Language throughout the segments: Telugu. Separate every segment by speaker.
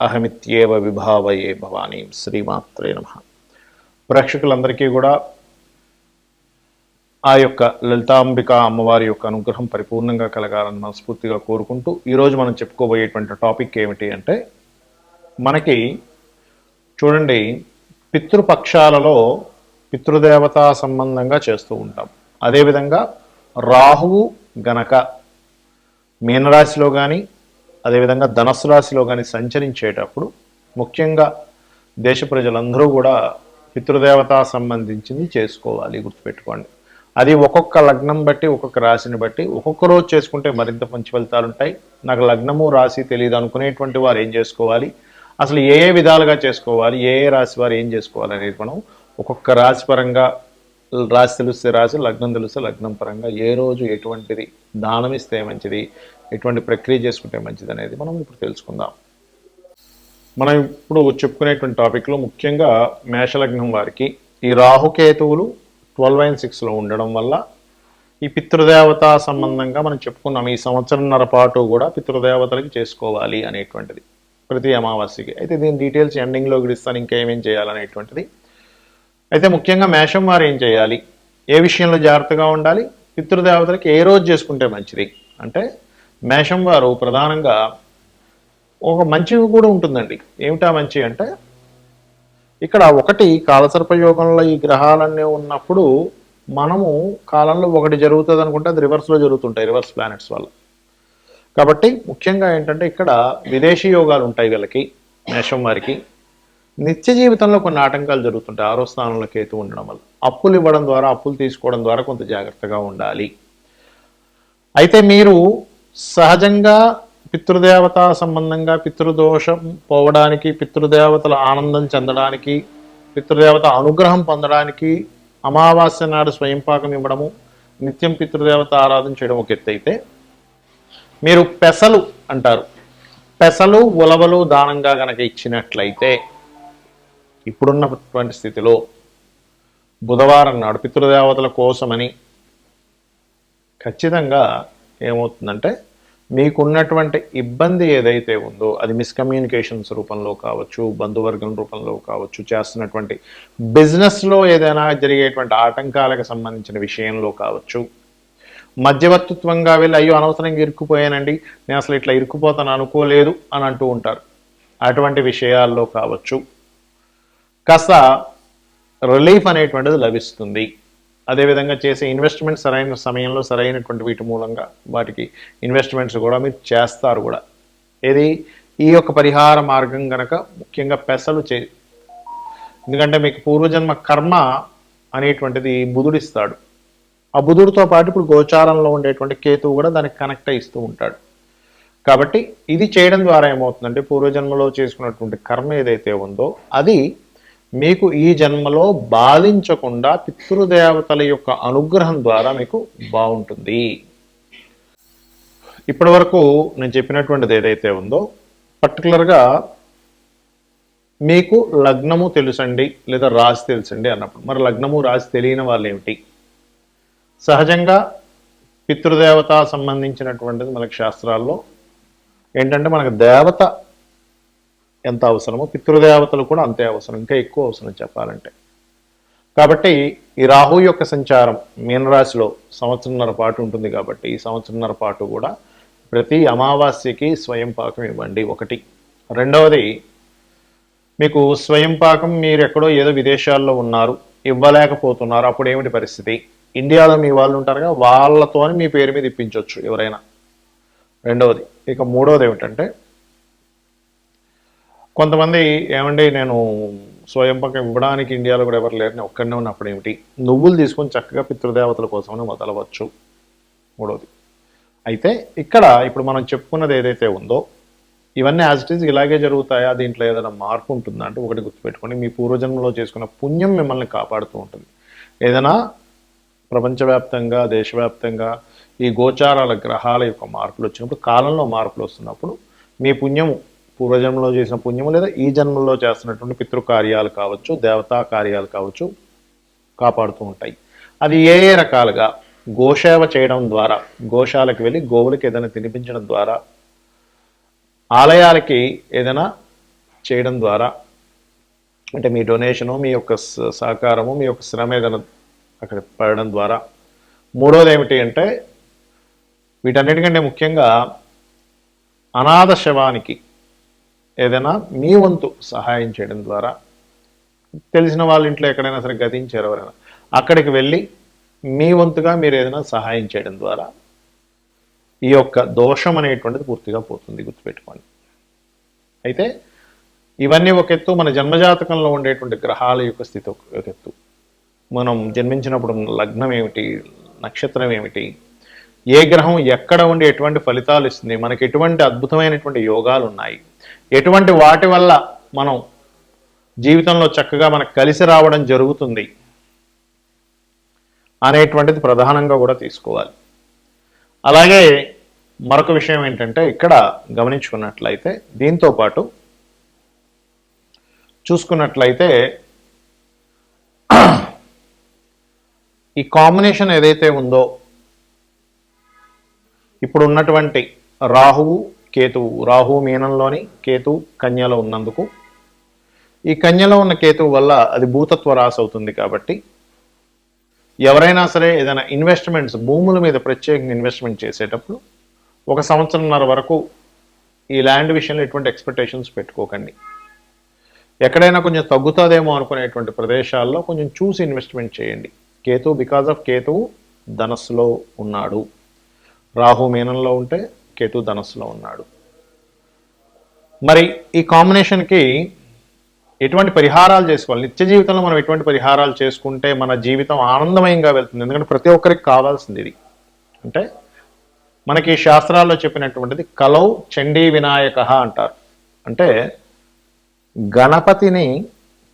Speaker 1: అహమిత్యేవ విభావయే భవానీ. శ్రీమాత్రే నమ. ప్రేక్షకులందరికీ కూడా ఆ యొక్క లలితాంబిక అమ్మవారి యొక్క అనుగ్రహం పరిపూర్ణంగా కలగాలని మనస్ఫూర్తిగా కోరుకుంటూ ఈరోజు మనం చెప్పుకోబోయేటువంటి టాపిక్ ఏమిటి అంటే మనకి చూడండి పితృపక్షాలలో పితృదేవతా సంబంధంగా చేస్తూ ఉంటాం. అదేవిధంగా రాహువు గనక మీనరాశిలో కానీ అదేవిధంగా ధనస్సు రాశిలో కానీ సంచరించేటప్పుడు ముఖ్యంగా దేశ ప్రజలందరూ కూడా పితృదేవతా సంబంధించింది చేసుకోవాలి గుర్తుపెట్టుకోండి. అది ఒక్కొక్క లగ్నం బట్టి ఒక్కొక్క రాశిని బట్టి ఒక్కొక్క రోజు చేసుకుంటే మరింత మంచి ఫలితాలు ఉంటాయి. నాకు లగ్నము రాశి తెలియదు అనుకునేటువంటి వారు ఏం చేసుకోవాలి? అసలు ఏ ఏ విధాలుగా చేసుకోవాలి? ఏ ఏ రాశి వారు ఏం చేసుకోవాలి అనేది మనం ఒక్కొక్క రాశి పరంగా రాశి తెలిస్తే రాశి లగ్నం తెలిస్తే లగ్నం పరంగా ఏ రోజు ఎటువంటిది దానం ఇస్తే మంచిది ఎటువంటి ప్రక్రియ చేసుకుంటే మంచిది అనేది మనం ఇప్పుడు తెలుసుకుందాం. మనం ఇప్పుడు చెప్పుకునేటువంటి టాపిక్లో ముఖ్యంగా మేషలగ్నం వారికి ఈ రాహుకేతువులు ట్వెల్వ్ అండ్ సిక్స్లో ఉండడం వల్ల ఈ పితృదేవత సంబంధంగా మనం చెప్పుకున్నాం. ఈ సంవత్సరంన్నర పాటు కూడా పితృదేవతలకి చేసుకోవాలి అనేటువంటిది. ప్రతి అమావాస్యకి. అయితే దీని డీటెయిల్స్ ఎండింగ్లో ఇస్తాను ఇంకా ఏమేం చేయాలనేటువంటిది. అయితే ముఖ్యంగా మేషం వారు ఏం చేయాలి? ఏ విషయంలో జాగ్రత్తగా ఉండాలి? పితృదేవతలకి ఏ రోజు చేసుకుంటే మంచిది? అంటే మేషం వారు ప్రధానంగా ఒక మంచి కూడా ఉంటుందండి. ఏమిటా మంచి అంటే ఇక్కడ ఒకటి కాలసర్పయోగంలో ఈ గ్రహాలన్నీ ఉన్నప్పుడు మనము కాలంలో ఒకటి జరుగుతుంది అనుకుంటే అది రివర్స్లో జరుగుతుంటాయి రివర్స్ ప్లానెట్స్ వల్ల. కాబట్టి ముఖ్యంగా ఏంటంటే ఇక్కడ విదేశీ యోగాలు ఉంటాయి వీళ్ళకి మేషం వారికి. నిత్య జీవితంలో కొన్ని ఆటంకాలు జరుగుతుంటాయి ఆరో స్థానంలో కేతు ఉండడం వల్ల. అప్పులు ఇవ్వడం ద్వారా అప్పులు తీసుకోవడం ద్వారా కొంత జాగ్రత్తగా ఉండాలి. అయితే మీరు సహజంగా పితృదేవత సంబంధంగా పితృదోషం పోవడానికి పితృదేవతల ఆనందం చెందడానికి పితృదేవత అనుగ్రహం పొందడానికి అమావాస్య నాడు స్వయంపాకం ఇవ్వడము నిత్యం పితృదేవత ఆరాధన చేయడం ఒక ఎత్తు అయితే మీరు పెసలు అంటారు. పెసలు ఉలవలు దానంగా గనక ఇచ్చినట్లయితే ఇప్పుడున్నటువంటి స్థితిలో బుధవారం నాడు పితృదేవతల కోసమని ఖచ్చితంగా ఏమవుతుందంటే మీకున్నటువంటి ఇబ్బంది ఏదైతే ఉందో అది మిస్కమ్యూనికేషన్స్ రూపంలో కావచ్చు బంధువర్గం రూపంలో కావచ్చు చేస్తున్నటువంటి బిజినెస్లో ఏదైనా జరిగేటువంటి ఆటంకాలకు సంబంధించిన విషయంలో కావచ్చు. మధ్యవర్తిత్వంగా వెళ్ళి అయ్యో అనవసరంగా ఇరుక్కుపోయానండి నేను అసలు ఇట్లా ఇరుక్కుపోతాను అనుకోలేదు అని అంటూ ఉంటారు. అటువంటి విషయాల్లో కావచ్చు. కాస్త రిలీఫ్ అనేటువంటిది లభిస్తుంది. అదేవిధంగా చేసే ఇన్వెస్ట్మెంట్ సరైన సమయంలో సరైనటువంటి వీటి మూలంగా వాటికి ఇన్వెస్ట్మెంట్స్ కూడా మీరు చేస్తారు కూడా. ఏది? ఈ యొక్క పరిహార మార్గం కనుక ముఖ్యంగా పెసలు చే ఎందుకంటే మీకు పూర్వజన్మ కర్మ అనేటువంటిది బుధుడిస్తాడు ఆ బుధుడితో పాటు ఇప్పుడు గోచారంలో ఉండేటువంటి కేతువు కూడా దానికి కనెక్ట్ ఇస్తూ ఉంటాడు. కాబట్టి ఇది చేయడం ద్వారా ఏమవుతుందంటే పూర్వజన్మలో చేసుకున్నటువంటి కర్మ ఏదైతే ఉందో అది మీకు ఈ జన్మలో బాధించకుండా పితృదేవతల యొక్క అనుగ్రహం ద్వారా మీకు బాగుంటుంది. ఇప్పటి వరకు నేను చెప్పినటువంటిది ఏదైతే ఉందో పర్టికులర్గా మీకు లగ్నము తెలుసండి లేదా రాశి తెలుసండి అన్నప్పుడు. మరి లగ్నము రాశి తెలియని వాళ్ళు ఏమిటి? సహజంగా పితృదేవత సంబంధించినటువంటిది మనకి శాస్త్రాల్లో ఏంటంటే మనకు దేవత ఎంత అవసరమో పితృదేవతలు కూడా అంతే అవసరం ఇంకా ఎక్కువ అవసరం చెప్పాలంటే. కాబట్టి ఈ రాహు యొక్క సంచారం మీనరాశిలో సంవత్సరంన్నర పాటు ఉంటుంది కాబట్టి ఈ సంవత్సరంన్నర పాటు కూడా ప్రతి అమావాస్యకి స్వయం పాకం ఇవ్వండి. ఒకటి. రెండవది మీకు స్వయం పాకం మీరు ఎక్కడో ఏదో విదేశాల్లో ఉన్నారు ఇవ్వలేకపోతున్నారు అప్పుడు ఏమిటి పరిస్థితి? ఇండియాలో మీ వాళ్ళు ఉంటారుగా వాళ్ళతోనే మీ పేరు మీద ఇప్పించవచ్చు ఎవరైనా. రెండవది ఇక మూడవది ఏమిటంటే కొంతమంది ఏమండి నేను స్వయం పక్కన ఇవ్వడానికి ఇండియాలో కూడా ఎవరు లేరని ఒక్కడనే ఉన్నప్పుడు ఏమిటి? నువ్వులు తీసుకొని చక్కగా పితృదేవతల కోసమని మొదలవచ్చు మూడవది అయితే ఇక్కడ ఇప్పుడు మనం చెప్పుకున్నది ఏదైతే ఉందో ఇవన్నీ యాజ్ ఇట్ ఈజ్ ఇలాగే జరుగుతాయా? దీంట్లో ఏదైనా మార్పు ఉంటుందా అంటే ఒకటి గుర్తుపెట్టుకోండి. మీ పూర్వజన్మలో చేసుకున్న పుణ్యం మిమ్మల్ని కాపాడుతూ ఉంటుంది. ఏదైనా ప్రపంచవ్యాప్తంగా దేశవ్యాప్తంగా ఈ గోచారాల గ్రహాల యొక్క మార్పులు వచ్చినప్పుడు కాలంలో మార్పులు వస్తున్నప్పుడు మీ పుణ్యము పూర్వజన్మలో చేసిన పుణ్యము లేదా ఈ జన్మలో చేస్తున్నటువంటి పితృకార్యాలు కావచ్చు దేవతా కార్యాలు కావచ్చు కాపాడుతూ ఉంటాయి. అది ఏ ఏ రకాలుగా గోసేవ చేయడం ద్వారా గోశాలకు వెళ్ళి గోవులకి ఏదైనా తినిపించడం ద్వారా ఆలయాలకి ఏదైనా చేయడం ద్వారా అంటే మీ డొనేషను మీ యొక్క సహకారము మీ యొక్క శ్రమ ఏదైనా అక్కడ పడడం ద్వారా. మూడోది ఏమిటి అంటే వీటన్నిటికంటే ముఖ్యంగా అనాథ శవానికి ఏదైనా మీ వంతు సహాయం చేయడం ద్వారా తెలిసిన వాళ్ళ ఇంట్లో ఎక్కడైనా సరే గతించారు ఎవరైనా అక్కడికి వెళ్ళి మీ వంతుగా మీరు ఏదైనా సహాయం చేయడం ద్వారా ఈ యొక్క దోషం అనేటువంటిది పూర్తిగా పోతుంది గుర్తుపెట్టుకోండి. అయితే ఇవన్నీ ఒక ఎత్తు మన జన్మజాతకంలో ఉండేటువంటి గ్రహాల యొక్క స్థితి ఒక ఎత్తు. మనం జన్మించినప్పుడు లగ్నం ఏమిటి నక్షత్రం ఏమిటి ఏ గ్రహం ఎక్కడ ఉండి ఎటువంటి ఫలితాలు ఇస్తుంది మనకి ఎటువంటి అద్భుతమైనటువంటి యోగాలు ఉన్నాయి ఎటువంటి వాటి వల్ల మనం జీవితంలో చక్కగా మనకు కలిసి రావడం జరుగుతుంది అనేటువంటిది ప్రధానంగా కూడా తీసుకోవాలి. అలాగే మరొక విషయం ఏంటంటే ఇక్కడ గమనించుకున్నట్లయితే దీంతో పాటు చూసుకున్నట్లయితే ఈ కాంబినేషన్ ఏదైతే ఉందో ఇప్పుడు ఉన్నటువంటి రాహువు కేతువు రాహు మీనంలోని కేతువు కన్యలో ఉన్నందుకు. ఈ కన్యలో ఉన్న కేతువు వల్ల అది భూతత్వ రాశి అవుతుంది కాబట్టి ఎవరైనా సరే ఏదైనా ఇన్వెస్ట్మెంట్స్ భూముల మీద ప్రత్యేకంగా ఇన్వెస్ట్మెంట్ చేసేటప్పుడు ఒక సంవత్సరంన్నర వరకు ఈ ల్యాండ్ విషయంలో ఎటువంటి ఎక్స్పెక్టేషన్స్ పెట్టుకోకండి. ఎక్కడైనా కొంచెం తగ్గుతుందేమో అనుకునేటువంటి ప్రదేశాల్లో కొంచెం చూసి ఇన్వెస్ట్మెంట్ చేయండి. కేతు బికాజ్ ఆఫ్ కేతువు ధనస్సులో ఉన్నాడు. రాహు మీనంలో ఉంటే కేతు ధనస్సులో ఉన్నాడు. మరి ఈ కాంబినేషన్కి ఎటువంటి పరిహారాలు చేసుకోవాలి? నిత్య జీవితంలో మనం ఎటువంటి పరిహారాలు చేసుకుంటే మన జీవితం ఆనందమయంగా వెళ్తుంది? ఎందుకంటే ప్రతి ఒక్కరికి కావాల్సింది ఇది. అంటే మనకి శాస్త్రాల్లో చెప్పినటువంటిది కలౌ చండీ వినాయక అంటారు. అంటే గణపతిని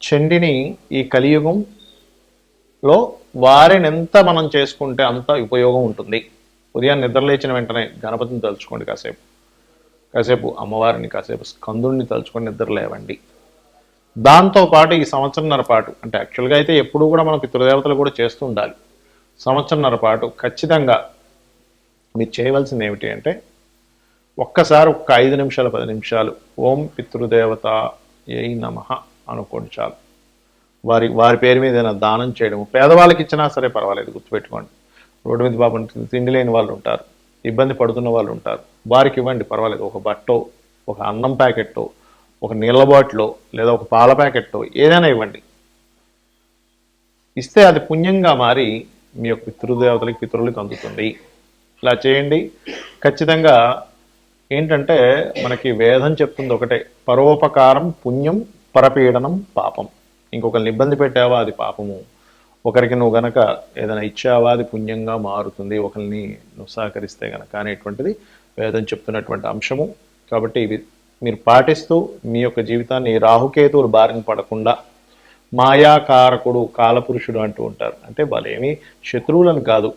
Speaker 1: చండిని ఈ కలియుగంలో వారిని ఎంత మనం చేసుకుంటే అంత ఉపయోగం ఉంటుంది. ఉదయాన్నే నిద్రలేచిన వెంటనే గణపతిని తలుచుకోండి కాసేపు. కాసేపు అమ్మవారిని కాసేపు స్కందుడిని తలుచుకొని నిద్రలేవండి దాంతో పాటు ఈ సంవత్సరంన్నర పాటు అంటే యాక్చువల్గా అయితే ఎప్పుడూ కూడా మనం పితృదేవతలు కూడా చేస్తూ ఉండాలి. సంవత్సరంన్నర పాటు ఖచ్చితంగా మీరు చేయవలసింది ఏమిటి అంటే ఒక్కసారి ఒక్క ఐదు నిమిషాలు పది నిమిషాలు ఓం పితృదేవత ఏ నమ అనుకోండి చాలు. వారి వారి పేరు మీద ఏదైనా దానం చేయడం పేదవాళ్ళకి ఇచ్చినా సరే పర్వాలేదు గుర్తుపెట్టుకోండి. రోడ్డు మీద పాపం తిండి లేని వాళ్ళు ఉంటారు ఇబ్బంది పడుతున్న వాళ్ళు ఉంటారు. వారికి ఇవ్వండి పర్వాలేదు ఒక బట్టో ఒక అన్నం ప్యాకెట్టో ఒక నీళ్ళ బాటిలో లేదా ఒక పాల ప్యాకెట్టో ఏదైనా ఇవ్వండి. ఇస్తే అది పుణ్యంగా మారి మీ యొక్క పితృదేవతలకి పితృలకి అందుతుంది. ఇలా చేయండి. ఖచ్చితంగా ఏంటంటే మనకి వేదం చెప్తుంది ఒకటే పరోపకారం పుణ్యం పరపీడనం పాపం. ఇంకొకరిని ఇబ్బంది పెట్టావా అది పాపము. ఒకరికి నువ్వు గనక ఏదైనా ఇచ్చావా అది పుణ్యంగా మారుతుంది ఒకరిని నువ్వు సహకరిస్తే గనక అనేటువంటిది వేదం చెప్తున్నటువంటి అంశము. కాబట్టి ఇవి మీరు పాటిస్తూ మీ యొక్క జీవితాన్ని రాహుకేతువులు బారిన పడకుండా మాయాకారకుడు కాలపురుషుడు అంటూ ఉంటారు. అంటే వాళ్ళేమీ శత్రువులను కాదు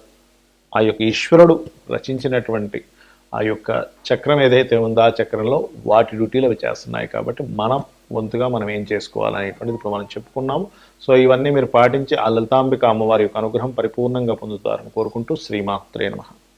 Speaker 1: ఆ యొక్క ఈశ్వరుడు రచించినటువంటి ఆ యొక్క చక్రం ఏదైతే ఉందో ఆ చక్రంలో వాటి డ్యూటీలు అవి చేస్తున్నాయి కాబట్టి మనం వంతుగా మనం ఏం చేసుకోవాలనేటువంటిది ఇప్పుడు మనం చెప్పుకున్నాము. సో ఇవన్నీ మీరు పాటించి ఆ లలితాంబిక అమ్మవారి యొక్క అనుగ్రహం పరిపూర్ణంగా పొందుతారని కోరుకుంటూ శ్రీమాత్రే నమః.